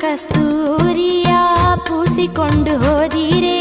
ಕಸ್ತೂರಿಯ ಪೂಸಿಕೊಂಡು ಹೋದಿರೇ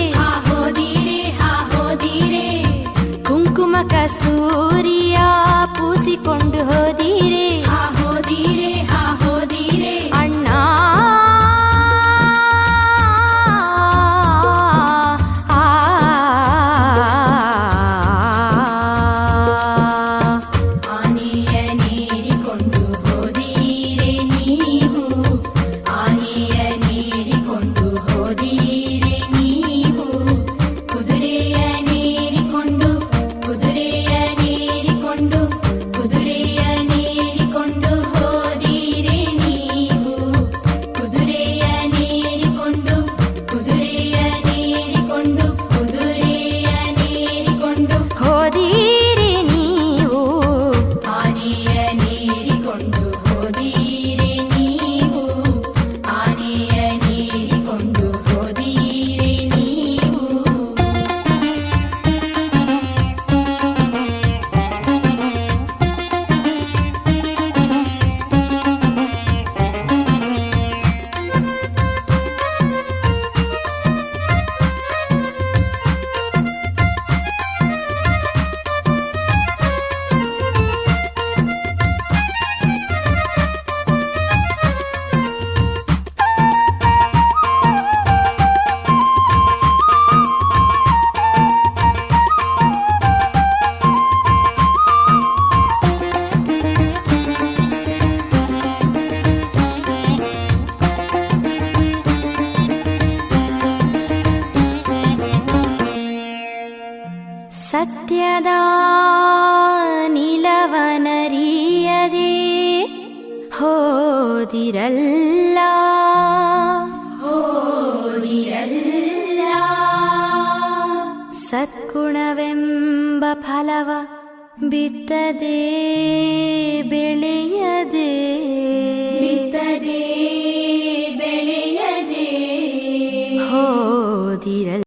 സത്യദാ നിലവനരിയതേ ഹോതിരല്ല. ഹോതിരല്ല സത്ഗുണവെമ്പ ഫലവ ಬಿತ್ತದೇ ಬೆಳೆಯದೆ